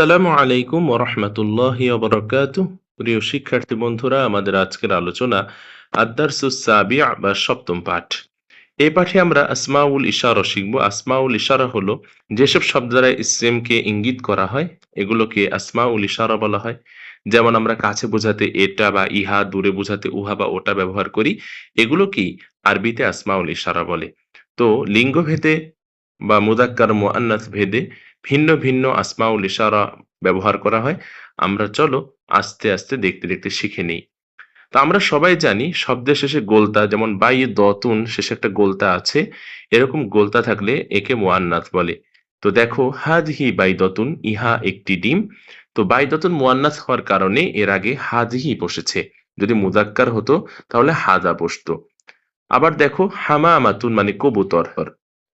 আসসালামু আলাইকুম ওরহমতুল্লাহ বরকাত প্রিয় শিক্ষার্থী বন্ধুরা, আমাদের আজকের আলোচনা আদারসুস সাবিয়া বা সপ্তম পাঠ। এই পাঠে আমরা আসমাউল ইশারা শিখব। আসমাউল ইশারা হলো যেসব শব্দ দ্বারা ইসলামকে ইঙ্গিত করা হয়, এগুলোকে আসমাউল ইশারা বলা হয়। যেমন আমরা কাছে বোঝাতে এটা বা ইহা, দূরে বোঝাতে উহা বা ওটা ব্যবহার করি, এগুলোকেই আরবিতে আসমাউল ইশারা বলে। তো লিঙ্গ ভেদে বা মুদাক্কার মুআন্নাস ভেদে ভিন্ন ভিন্ন আসমাউল ইশারা ব্যবহার করা হয়। আমরা চলো আস্তে আস্তে দেখতে দেখতে শিখে নেই। তো আমরা সবাই জানি শব্দের শেষে গোলতা, যেমন বাই দতুন শেষে একটা গোলতা আছে। এরকম গোলতা থাকলে একে মুআন্নাস বলে। তো দেখো হাদ হি বাই দতুন ইহা একটি ডিম। তো বাইদতুন মুআন্নাস হওয়ার কারণে এর আগে হাজহি বসেছে। যদি মুদাক্কার হতো, তাহলে হাজা বসতো। আবার দেখো হামা আমাতুন মানে কবুতর।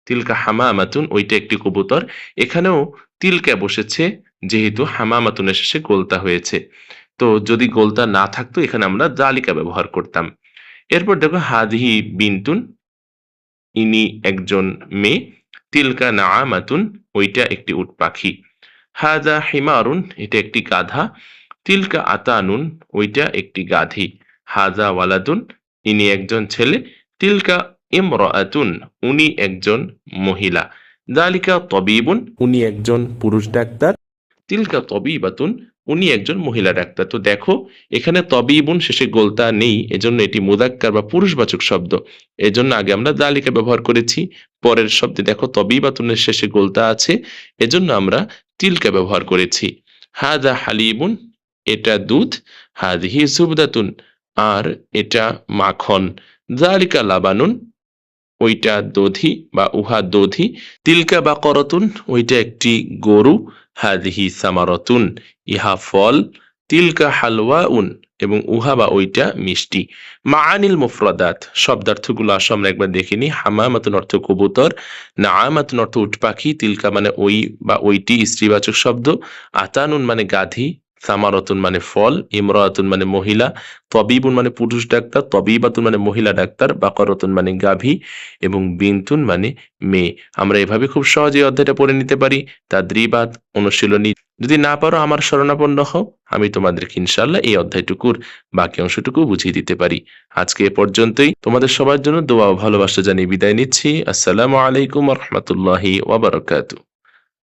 তিলকা হামা আমাতুন ওইটা একটি কবুতর। এখানেও তিলকা বসেছে, যেহেতু হামা আমাতুনের শেষে গোলতা হয়েছে। তো যদি গোলতা না থাকতো, এখানে আমরা জালিকা ব্যবহার করতাম। এরপর দেখো, হাদিহি বিন্তুন, ইনি একজন মেয়ে। তিলকা না আমাতুন ওইটা একটি উট পাখি। হাজা হিমারুন, এটা একটি গাধা। তিলকা আতানুন, ওইটা একটি গাধি। হাজা ওয়ালাদুন, ইনি একজন ছেলে। তিলকা ইমরাতুন উনি একজন মহিলা। দালিকা তবিবুন উনি একজন পুরুষ ডাক্তার। তিলকা তবিবাতুন উনি একজন মহিলা ডাক্তার। তো দেখো এখানে তবিবুন শেষে গোলতা নেই এজন্য এটি মুদাক্কার বা পুরুষবাচক শব্দ। এজন্য আগে আমরা দালিকা ব্যবহার করেছি পরের শব্দে দেখো তবিবাতুনের শেষে গোলতা আছে এজন্য আমরা তিলকা ব্যবহার করেছি। হাদা হালিবুন এটা দুধ হাদিহি সুবদাতুন আর এটা মাখন। জালিকা লাবানুন ওইটা দধি বা উহা দধি। তিলকা বা করতুন ওইটা একটি গরু। হাদিহি সামারতুন, ইহা ফল। তিলকা হালওয়া উন এবং উহা বা ওইটা মিষ্টি। মাআনিল মুফরাদাত, শব্দার্থগুলো আসো আমরা একবার দেখিনি হামামাতুন অর্থ কবুতর না আমাতুন অর্থ উট পাখি তিলকা মানে ওই বা ওইটি স্ত্রীবাচক শব্দ। আতানুন মানে গাধি। সামারতুন মানে ফল, ইমরাতুন মানে মহিলা, তবিবুন মানে পুরুষ ডাক্তার, তবিবাতুন মানে মহিলা ডাক্তার, বাকরতুন মানে গাভী এবং বিন্তুন মানে মেয়ে। আমরা এভাবে খুব সহজে অধ্যায়টা পড়ে নিতে পারি। তাদ্রিবাদ অনুশীলনী। যদি না পারো, আমার শরণাপন্ন হও। আমি তোমাদেরকে ইনশাল্লাহ এই অধ্যায়টুকুর বাকি অংশটুকু বুঝিয়ে দিতে পারি। আজকে এ পর্যন্তই। তোমাদের সবার জন্য দোয়া ও ভালোবাসা জানিয়ে বিদায় নিচ্ছি। আসসালামু আলাইকুম রহমতুল্লাহি ওয়াবারাকাতু